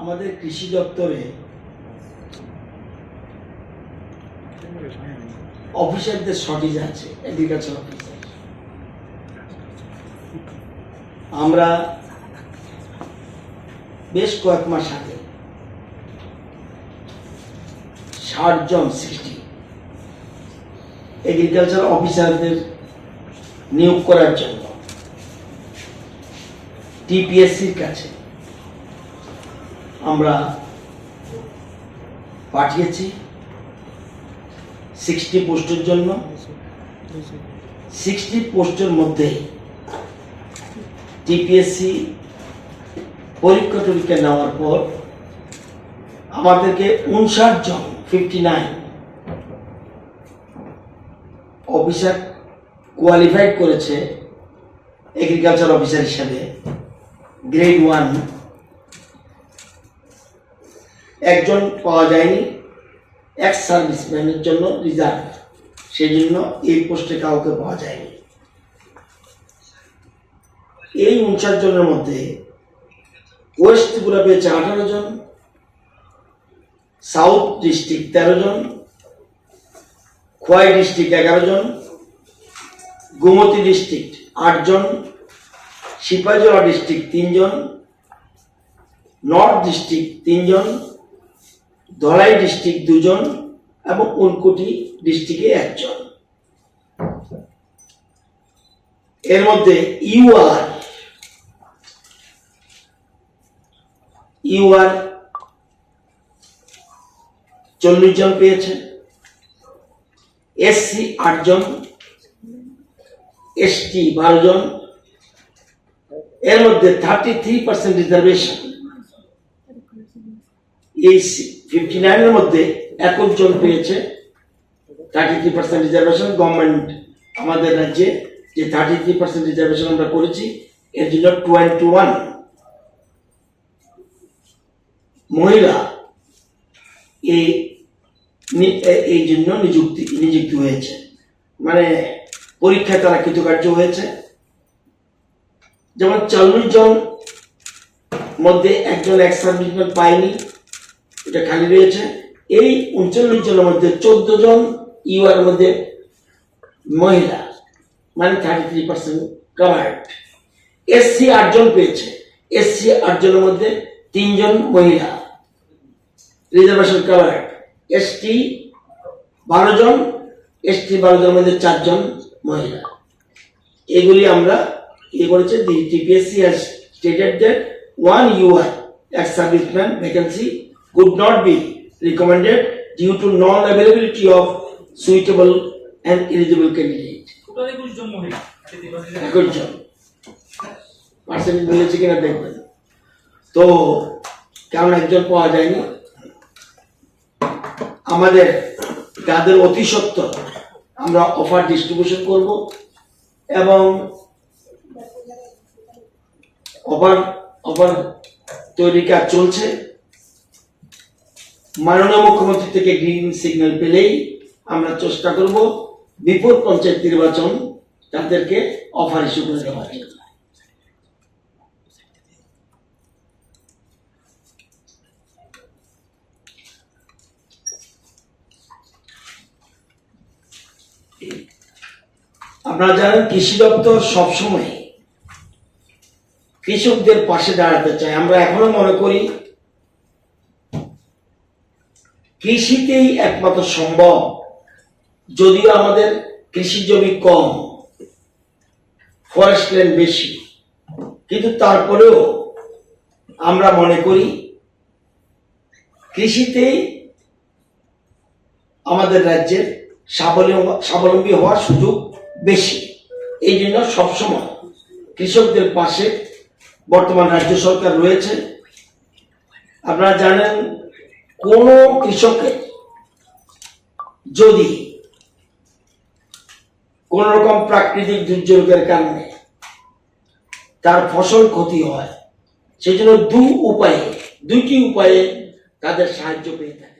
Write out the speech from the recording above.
আমাদের কৃষি দপ্তরে অফিসারদের শর্টেজ আছে এগ্রিকালচার অফিসার আমরা বেশ কয়েক মাস আগে ষাট জন সিক্সটি এগ্রিকালচার অফিসারদের নিয়োগ করার জন্য টিপিএসসির কাছে। আমরা পাঠিয়েছি সিক্সটি পোস্টের জন্য। সিক্সটি পোস্টের মধ্যে টিপিএসসি পরীক্ষা টরীক্ষা নেওয়ার পর আমাদেরকে উনষাট জন ফিফটি নাইন অফিসার কোয়ালিফাইড করেছে এগ্রিকালচার অফিসার হিসাবে গ্রেড ওয়ান একজন পাওয়া যায়নি এক্স সার্ভিসম্যানের জন্য রিজার্ভ সেই জন্য এই পোস্টে কাউকে পাওয়া যায়নি। এই উনষাট জনের মধ্যে ওয়েস্ট ত্রিপুরা পেয়েছে আঠারো জন সাউথ ডিস্ট্রিক্ট তেরো জন খোয়াই ডিস্ট্রিক্ট এগারো জন গোমতী ডিস্ট্রিক্ট আটজন সিপাহীজলা ডিস্ট্রিক্ট তিনজন নর্থ ডিস্ট্রিক্ট তিনজন ধলাই ডিস্ট্রিক্ট দুজন এবং উনকুটি ডিস্ট্রিক্টে একজন। এর মধ্যে ইউআর ইউআর চল্লিশ জন পেয়েছেন এসসি আটজন এসটি বারো জন, এর মধ্যে থার্টি থ্রি পার্সেন্ট রিজার্ভেশন এই ফিফটি নাইনের মধ্যে একুশ জন পেয়েছে thirty three percent reservation government আমাদের রাজ্যে যে থার্টি থ্রি পার্সেন্ট রিজার্ভেশন আমরা করেছি, এর জন্য টোয়েন্টি ওয়ান মহিলা এই এই জন্য নিযুক্তি, নিযুক্ত হয়েছে। মানে পরীক্ষায় তারা কৃতকার্য হয়েছে। যেমন চল্লিশ জন মধ্যে একজন এক সার্ভিসম্যান পায়নি। এটা খালি রয়েছে। এই উনচল্লিশ জনের মধ্যে চোদ্দ জন ইউআর মধ্যে মহিলা মানে thirty three percent covered SC আটজন পেয়েছে। এসসি আটজনের মধ্যে তিনজন মহিলা। রিজার্ভেশন কাভার্ড এসটি বারো জন, এসটি বারো জনের মধ্যে চারজন মহিলা। এগুলি আমরা ইয়ে করেছে? The TPSC has stated that one UR ex serviceman vacancy could not be recommended due to non-availability of suitable and eligible candidate. একই জন পার্সেন্টেজ মিলেছে কিনা দেখবেন। তো কারণ একজন পাওয়া যায়নি। আমাদের যাদের অতি সত্তর আমরা অফার ডিস্ট্রিবিউশন করব এবং অফার অফার তৈরির কাজ চলছে। মাননীয় মুখ্যমন্ত্রী থেকে গ্রিন সিগন্যাল পেলেই আমরা চেষ্টা করব বিপুল পঞ্চায়েত নির্বাচন তাদেরকে অফার ইস্যু করে দেওয়ার। আপনারা জানেন কৃষি দপ্তর সবসময় কৃষকদের পাশে দাঁড়াতে চায়। আমরা এখনও মনে করি কৃষিতেই একমাত্র সম্ভব। যদিও আমাদের কৃষি জমি কম ফরেস্ট ল্যান্ড বেশি, কিন্তু তারপরেও আমরা মনে করি কৃষিতেই আমাদের রাজ্যের স্বাবলম্বী হওয়ার সুযোগ বেশি। এই জন্য সবসময় কৃষকদের পাশে বর্তমান রাজ্য সরকার রয়েছে। আপনারা জানেন কোন কৃষকের যদি কোন রকম প্রাকৃতিক দুর্যোগের কারণে তার ফসল ক্ষতি হয়, সেজন্য দু উপায়ে, দুইটি উপায়ে তাদের সাহায্য পেয়ে থাকে।